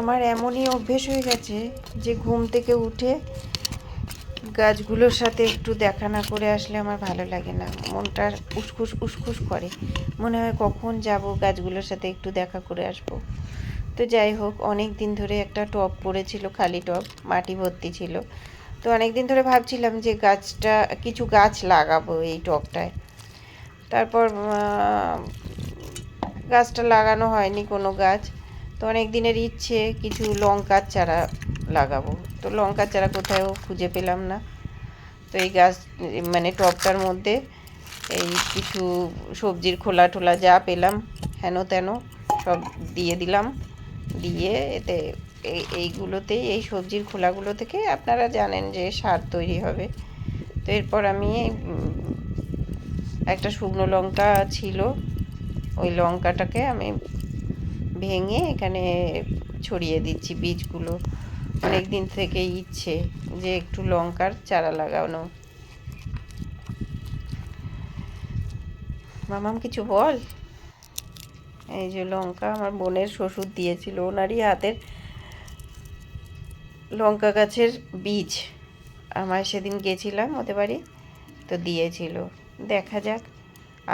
আমার এমনই অভ্যেস হয়ে গেছে যে ঘুম থেকে উঠে গাছগুলোর সাথে একটু দেখা না করে আসলে আমার ভালো লাগে না। মনটা উসখুস উসখুস করে। মনে হয় কখন যাব গাছগুলোর সাথে একটু দেখা করে আসব। তো যাই হোক, অনেক দিন ধরে একটা টব পড়েছিল, খালি টব, মাটি ভর্তি ছিল। তো অনেক দিন ধরে ভাবছিলাম যে গাছটা, কিছু গাছ লাগাবো এই টবটায়। তারপর গাছটা লাগানো হয়নি কোনো গাছ। তো অনেক দিনের ইচ্ছে, কিছু লঙ্কার চারা লাগাবো। তো লঙ্কার চারা কোথাও খুঁজে পেলাম না। তো এই গাছ মানে টবটার মধ্যে এই কিছু সবজির খোলা টোলা যা পেলাম, হেন তেন সব দিয়ে দিলাম। দিয়ে এতে এই, এইগুলোতেই, এই সবজির খোলাগুলো থেকে আপনারা জানেন যে সার তৈরি হবে। তো এরপর আমি একটা শুকনো লঙ্কা ছিল, ওই লঙ্কাটাকে আমি ভেঙে এখানে ছড়িয়ে দিচ্ছি বীজগুলো। অনেক দিন থেকে ইচ্ছে যে একটু লঙ্কার চারা লাগানো। মামাম, কিছু বল? এই যে লঙ্কা আমার বোনের শ্বশুর দিয়েছিল, ওনারই হাতের লঙ্কা গাছের বীজ। আমার সেদিন গেছিলাম ওদের বাড়ি, তো দিয়েছিল। দেখা যাক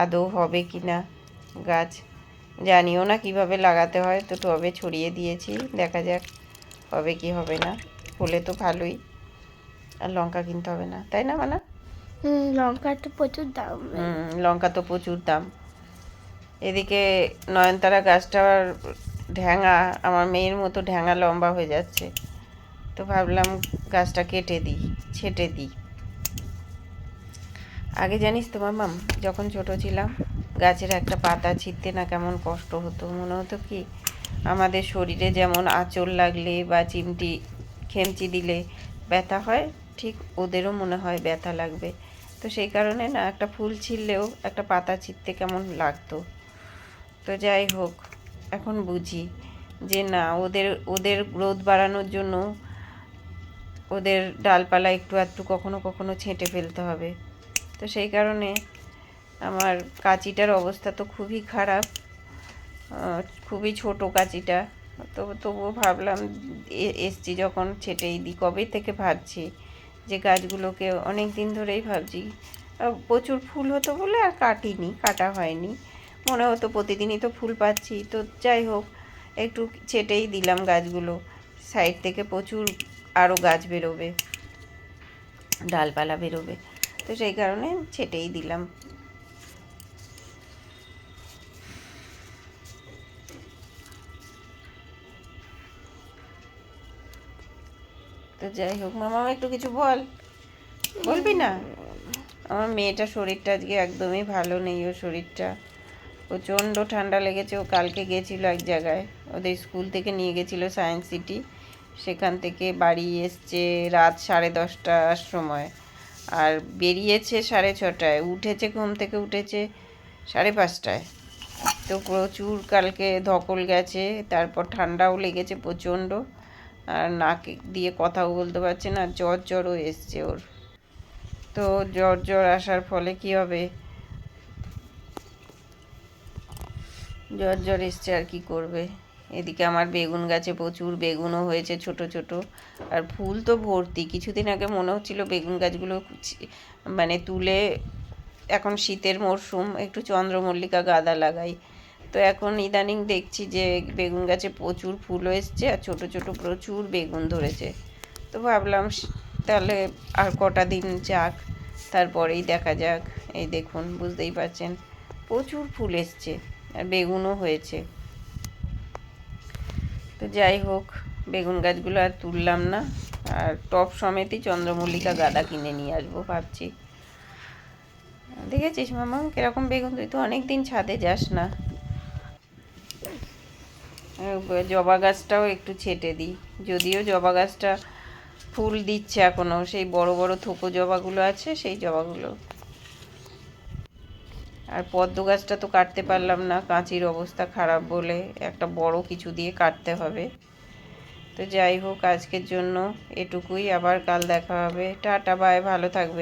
আদৌ হবে কি না গাছ। জানিও না কীভাবে লাগাতে হয় তো টবে ছড়িয়ে দিয়েছি দেখা যাক হবে কি হবে না। হলে তো ভালোই আর লঙ্কা কিনতে হবে না তাই না মানা হুম লঙ্কার তো প্রচুর দাম। লঙ্কা তো প্রচুর দাম। এদিকে নয়নতারা গাছটার ঢ্যাঙা আমার মেয়ের মতো ঢ্যাঙা লম্বা হয়ে যাচ্ছে তো ভাবলাম গাছটা কেটে দিই ছেটে দিই। আগে জানিস তো মামাম যখন ছোট ছিলাম গাছের একটা পাতা ছিঁড়তে না কেমন কষ্ট হতো? মনে হতো কি, আমাদের শরীরে যেমন আঁচল লাগলে বা চিমটি, খেমচি দিলে ব্যথা হয়, ঠিক ওদেরও মনে হয় ব্যথা লাগবে। তো সেই কারণে না, একটা ফুল ছিঁড়লেও একটা পাতা ছিঁড়তে কেমন লাগতো? তো যাই হোক, এখন বুঝি যে না, ওদের ওদের গ্রোথ বাড়ানোর জন্য ওদের ডালপালা একটু একটু কখনো কখনো ছেঁটে ফেলতে হবে। তো সেই কারণে আমার কাঁচিটার অবস্থা তো খুবই খারাপ খুবই ছোট কাঁচিটা। তো তবুও ভাবলাম এসছি যখন ছেটেই দিই কবে থেকে ভাবছি যে গাছগুলোকে অনেক দিন ধরেই ভাবছি। প্রচুর ফুল হতো বলে আর কাটিনি, কাটা হয়নি। মনে হতো প্রতিদিনই তো ফুল পাচ্ছি। তো যাই হোক, একটু ছেটেই দিলাম গাছগুলো। সাইড থেকে প্রচুর আরও গাছ বেরোবে, ডালপালা বেরোবে। তো সেই কারণে ছেটেই দিলাম। তো যাই হোক, মামা একটু কিছু বল। বলবি না? আমার মেয়েটা শরীরটা আজকে একদমই ভালো নেই ওর শরীরটা। প্রচণ্ড ঠান্ডা লেগেছে, ও কালকে গেছিল এক জায়গায়। ওদের স্কুল থেকে নিয়ে গেছিল সায়েন্স সিটি। সেখান থেকে বাড়ি এসছে রাত সাড়ে দশটার সময়। আর বেরিয়েছে সাড়ে ছটায়, উঠেছে ঘুম থেকে উঠেছে সাড়ে পাঁচটায়। তো প্রচুর কালকে ধকল গেছে, তারপর ঠান্ডাও লেগেছে প্রচণ্ড। আর নাক দিয়ে কথাও বলতে পারছে না, জ্বর জ্বরও এসছে ওর। তো জ্বর জ্বর আসার ফলে কি হবে? জ্বর জ্বর এসছে আর কি করবে? এদিকে আমার বেগুন গাছে প্রচুর বেগুনও হয়েছে ছোট ছোট। আর ফুল তো ভর্তি। কিছুদিন আগে মনে হচ্ছিল বেগুন গাছগুলো মানে তুলে এখন শীতের মরশুম, একটু চন্দ্রমল্লিকা গাঁদা লাগাই। তো এখন ইদানিং দেখছি যে বেগুন গাছে প্রচুর ফুলও এসছে আর ছোট ছোট প্রচুর বেগুন ধরেছে। তো ভাবলাম তাহলে আর কটা দিন যাক, তারপরেই দেখা যাক। এই দেখুন, বুঝতেই পারছেন, প্রচুর ফুল এসছে আর বেগুনও হয়েছে। তো যাই হোক, বেগুন গাছগুলো আর তুললাম না, আর টপ সমেতই চন্দ্রমল্লিকা গাঁদা কিনে নিয়ে আসব ভাবছি। দেখেছিস মামা, কীরকম বেগুন তুই তো অনেক দিন ছাদে যাস না। জবা গাছটাও একটু ছেটে দিই। যদিও জবা গাছটা ফুল দিচ্ছে এখনও সেই বড় বড় থোকো জবাগুলো আছে, সেই জবাগুলো। আর পদ্ম গাছটা তো কাটতে পারলাম না, কাঁচির অবস্থা খারাপ বলে একটা বড় কিছু দিয়ে কাটতে হবে। তো যাই হোক, আজকের জন্য এটুকুই, আবার কাল দেখা হবে। টাটা বাই ভালো থাকবে